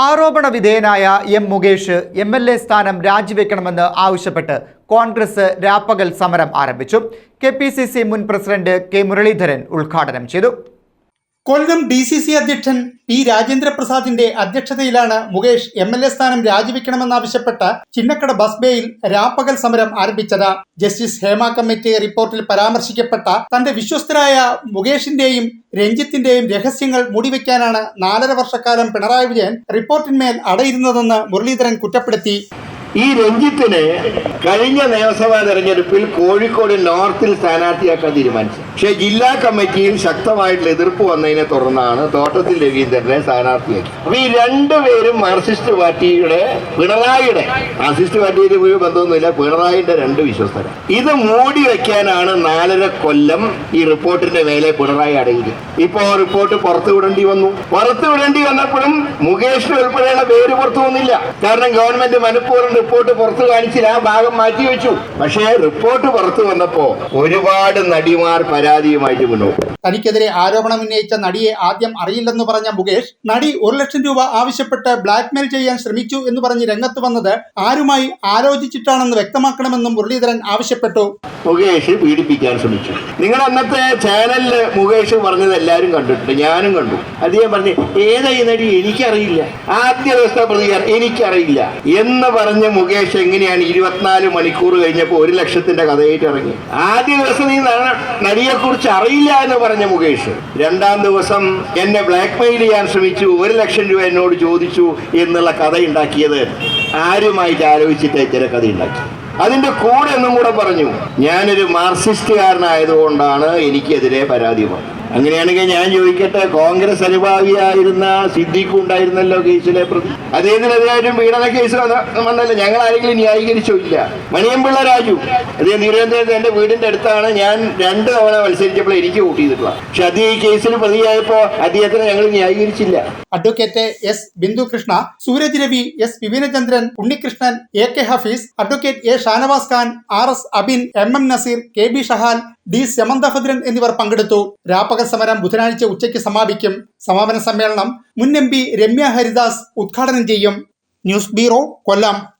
ആരോപണ വിധേയനായ M Mukesh M L A സ്ഥാനം രാജിവെക്കണമെന്ന് ആവശ്യപ്പെട്ട് കോൺഗ്രസ് രാപ്പകൽ സമരം ആരംഭിച്ചു. കെ പി സി സി മുൻ പ്രസിഡന്റ് കെ മുരളീധരൻ ഉദ്ഘാടനം ചെയ്തു. കൊല്ലം ഡി സി സി അധ്യക്ഷൻ പി രാജേന്ദ്രപ്രസാദിന്റെ അധ്യക്ഷതയിലാണ് മുകേഷ് എം എൽ എ സ്ഥാനം രാജിവെക്കണമെന്നാവശ്യപ്പെട്ട് ചിന്നക്കട ബസ് ബേയിൽ രാപ്പകൽ സമരം ആരംഭിച്ചത്. ജസ്റ്റിസ് ഹേമ കമ്മിറ്റി റിപ്പോർട്ടിൽ പരാമർശിക്കപ്പെട്ട തന്റെ വിശ്വസ്തരായ മുകേഷിന്റെയും രഞ്ജിത്തിന്റെയും രഹസ്യങ്ങൾ മൂടിവെക്കാനാണ് നാലര വർഷക്കാലം പിണറായി വിജയൻ റിപ്പോർട്ടിന്മേൽ അടയിരുന്നതെന്ന് മുരളീധരൻ കുറ്റപ്പെടുത്തി. ഈ രഞ്ജിത്തിന് കഴിഞ്ഞ നിയമസഭാ തെരഞ്ഞെടുപ്പിൽ കോഴിക്കോട് നോർത്തിൽ സ്ഥാനാർത്ഥിയാക്കാൻ തീരുമാനിച്ചു. പക്ഷേ ജില്ലാ കമ്മിറ്റിയിൽ ശക്തമായിട്ടുള്ള എതിർപ്പ് വന്നതിനെ തുടർന്നാണ് തോട്ടത്തിൽ രവീന്ദ്രനെ സ്ഥാനാർത്ഥിയാക്കി. അപ്പൊ ഈ രണ്ടുപേരും മാർസിസ്റ്റ് പാർട്ടിയുടെ പിണറായിയുടെ മാർക്സിസ്റ്റ് പാർട്ടിയുടെ ബന്ധമൊന്നുമില്ല പിണറായിയുടെ രണ്ട് വിശ്വസ്തര. ഇത് മൂടി വെക്കാനാണ് നാലര കൊല്ലം ഈ റിപ്പോർട്ടിന്റെ മേലെ പിണറായി അടങ്ങിയത്. ഇപ്പോ റിപ്പോർട്ട് പുറത്തു വിടേണ്ടി വന്നു. പുറത്തു വിടേണ്ടി വന്നപ്പോഴും മുകേഷിന് ഉൾപ്പെടെയുള്ള പേര് പുറത്തു വന്നില്ല. കാരണം ഗവൺമെന്റ് മനഃപൂർവം റിപ്പോർട്ട് പുറത്തു കാണിച്ചില്ല. ആ ഭാഗം മാറ്റി വെച്ചു. പക്ഷേ റിപ്പോർട്ട് പുറത്തു വന്നപ്പോ ഒരുപാട് നടിമാർ പരാതിയുമായിട്ട് മുന്നോട്ട്. തനിക്കെതിരെ ആരോപണം ഉന്നയിച്ച നടിയെ ആദ്യം അറിയില്ലെന്ന് പറഞ്ഞ മുകേഷ് നടി ഒരു ലക്ഷം രൂപ ആവശ്യപ്പെട്ട് ബ്ലാക്ക്മെയിൽ ചെയ്യാൻ ശ്രമിച്ചു എന്ന് പറഞ്ഞ് രംഗത്ത് വന്നത് ആരുമായി ആലോചിച്ചിട്ടാണെന്ന് വ്യക്തമാക്കണമെന്നും മുരളീധരൻ ആവശ്യപ്പെട്ടു. മുകേഷ് പീഡിപ്പിക്കാൻ ശ്രമിച്ചു. നിങ്ങൾ അന്നത്തെ ചാനലിൽ മുകേഷ് പറഞ്ഞത് എല്ലാവരും കണ്ടിട്ടുണ്ട് ഞാനും കണ്ടു. അദ്ദേഹം പറഞ്ഞു ഏതായി നടി? എനിക്കറിയില്ല. ആദ്യ ദിവസത്തെ പ്രതികരണം എനിക്കറിയില്ല. എന്ന് പറഞ്ഞ മുകേഷ് എങ്ങനെയാണ് ഇരുപത്തിനാല് മണിക്കൂർ കഴിഞ്ഞപ്പോൾ ഒരു ലക്ഷത്തിന്റെ കഥയായിട്ട് ഇറങ്ങി ആദ്യ ദിവസം നീ നടിയെ കുറിച്ച് അറിയില്ല എന്ന് പറഞ്ഞ മുകേഷ് രണ്ടാം ദിവസം എന്നെ ബ്ലാക്ക് മെയിൽ ചെയ്യാൻ ശ്രമിച്ചു ഒരു ലക്ഷം രൂപ എന്നോട് ചോദിച്ചു എന്നുള്ള കഥ ഉണ്ടാക്കിയത് ആരുമായിട്ട് ആലോചിച്ചിട്ട് ചില കഥ ഉണ്ടാക്കി അതിന്റെ കൂടെ എന്നും കൂടെ പറഞ്ഞു ഞാനൊരു മാർക്സിസ്റ്റുകാരനായതുകൊണ്ടാണ് എനിക്കെതിരെ പരാതി വന്നത്. അങ്ങനെയാണെങ്കിൽ ഞാൻ ചോദിക്കട്ടെ കോൺഗ്രസ് അനുഭാവിയായിരുന്ന സിദ്ദീഖ് ഉണ്ടായിരുന്നല്ലോ കേസിലെ പ്രതി അദ്ദേഹത്തിനെതിരായിട്ടും പീഡന കേസ് വന്ന- വന്നല്ലോ. ഞങ്ങൾ ആരെങ്കിലും ന്യായീകരിച്ചോ ഇല്ല. മണിയമ്പിള്ള രാജു. അദ്ദേഹം തിരുവനന്തപുരത്ത് എന്റെ വീടിന്റെ അടുത്താണ് ഞാൻ രണ്ട് തവണ മത്സരിച്ചപ്പോൾ എനിക്ക് വോട്ട് ചെയ്തിട്ടുള്ള പക്ഷെ അദ്ദേഹം ഈ കേസിൽ പ്രതിയായപ്പോ അദ്ദേഹത്തിനെ ഞങ്ങൾ ന്യായീകരിച്ചില്ല. Advocate S Bindu Krishna Sooraj Ravi S Vipinachandran Unnikrishnan A K Hafeez advocate A Shanavas Khan R S Abin M M Nazeer K B Shahan D Samanthabhadran എന്നിവർ പങ്കെടുത്തു. രാപ്പകൽ സമരം ബുധനാഴ്ച ഉച്ചയ്ക്ക് സമാപിക്കും. സമാപന സമ്മേളനം മുൻ എം പി രമ്യ ഹരിദാസ് ഉദ്ഘാടനം ചെയ്യും. News bureau Kollam.